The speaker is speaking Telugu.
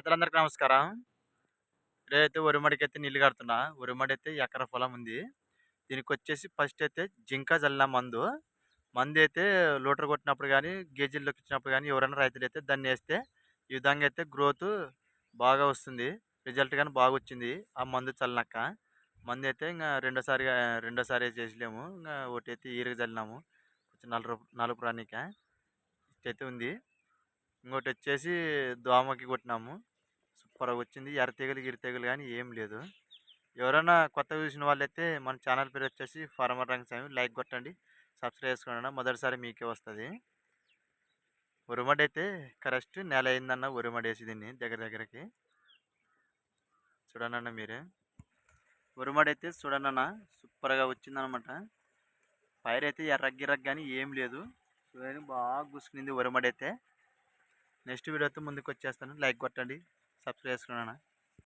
పెద్దలందరికీ నమస్కారం. రేరైతే ఉరిమడికి అయితే నీళ్ళు కడుతున్నా ఉరిమడి అయితే ఎకర పొలం ఉంది. దీనికి వచ్చేసి ఫస్ట్ అయితే జింక జల్లిన మందు. మందు అయితే లోటర్ కొట్టినప్పుడు కానీ గేజీల్లోకి ఇచ్చినప్పుడు కానీ ఎవరైనా రైతులు అయితే దాన్ని వేస్తే ఈ విధంగా అయితే గ్రోత్ బాగా వస్తుంది. రిజల్ట్ కానీ బాగా వచ్చింది. ఆ మందు చల్లనాక మందు అయితే ఇంకా రెండోసారి రెండోసారి చేసలేము. ఇంకా ఒకటి అయితే ఈరగా చల్లినాము కొంచెం నలుపు నలుపు రానిక. అయితే ఉంది. ఇంకోటి వచ్చేసి దోమకి కొట్టినాము. సూపర్గా వచ్చింది ఎర్ర తెగులు గిరి కానీ ఏం లేదు. ఎవరైనా కొత్తగా చూసిన వాళ్ళైతే మన ఛానల్ పేరు వచ్చేసి ఫార్మర్ రంగ్ స్వామి లైక్ కొట్టండి. సబ్స్క్రైబ్ చేసుకోండి మొదటిసారి మీకే వస్తుంది. ఉరుమడి అయితే కరెక్ట్ నెల అయిందన్న ఉరుమడి వేసి దీన్ని దగ్గర దగ్గరకి. చూడండి మీరే. ఉరుమడి అయితే చూడండి సూపర్గా వచ్చిందనమాట. పైరు అయితే ఎర్రగిరగ్ కానీ ఏం లేదు. చూడండి బాగా గుసుకునింది ఉరుమడి అయితే నెక్స్ట్ వీడియోతో ముందుకు వచ్చేస్తాను లైక్ కొట్టండి. సబ్స్క్రైబ్ చేసుకున్నాను?